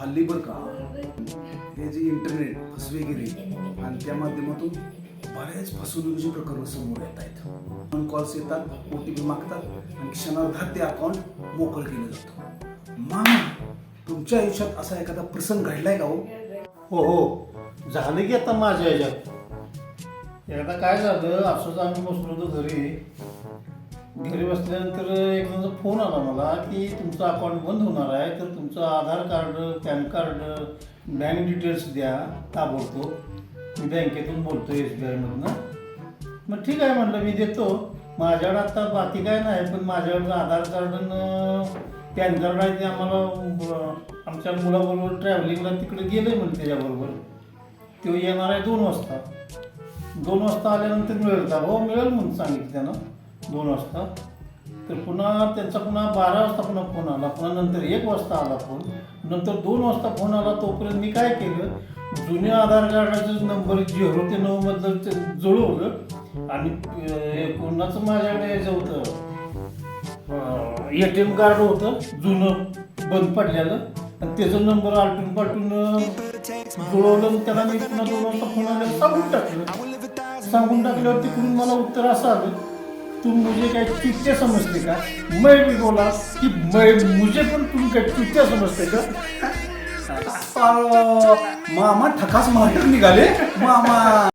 हल्ली बरं का? हे जे इंटरनेट फसवेगिरी आणि त्या माध्यमातून बऱ्याच फसवणुकीचे प्रकरण समोर येत आहेत. फोन कॉल्स येतात ओ टी पी मागतात आणि क्षणार्धात ते अकाउंट मोकळं केलं जातं. मग तुमच्या आयुष्यात असा एखादा प्रसंग घडलाय का हो? हो हो. झालं की आता माझ्या ह्याच्यात. एकदा काय झालं असंच आम्ही बसलो होतो घरी. घरी बसल्यानंतर एक जणांचा फोन आला मला की तुमचं अकाउंट बंद होणार आहे तर तुमचं Aadhaar card PAN card bank details द्या ताबडतो मी बँकेतून बोलतो एस बी आयमधनं मग ठीक आहे म्हटलं मी देतो. माझ्याकडे आता बाकी काय नाही पण माझ्याकडं आधार कार्ड पॅन कार्ड आहे ते आम्हाला आमच्या मुलाबरोबर ट्रॅव्हलिंगला तिकडे गेलं म्हणून त्याच्याबरोबर. तो येणार आहे दोन वाजता. दोन वाजता आल्यानंतर मिळेल का? हो मिळेल म्हणून सांगितलं त्यानं. दोन वाजता. तर पुन्हा त्यांचा पुन्हा बारा वाजता पुन्हा फोन आला. पुन्हा नंतर एक वाजता आला फोन. नंतर दोन वाजता फोन आला. तोपर्यंत मी काय केलं? जुन्या आधार कार्डाचे नंबर झिरो ते नऊ मधलं ते जुळवलं. आणि कोणाचं माझ्याकडे यायचं होतं? ए टी एम कार्ड होतं. जुनं बंद पडलेलं. आणि त्याचा नंबर आलटून पालटून जुळवलं त्याला मी पुन्हा दोन वाजता फोन आल्यावर सांगून टाकलं. सांगून टाकल्यावर तिकडून मला उत्तर असं आलं तुम मुझे काय चुत्या समजते का? मैं भी बोला की मैं मुझे पण तुम काय चुत्या समजते का? मामा ठकास मार्टर निघाले. मामा.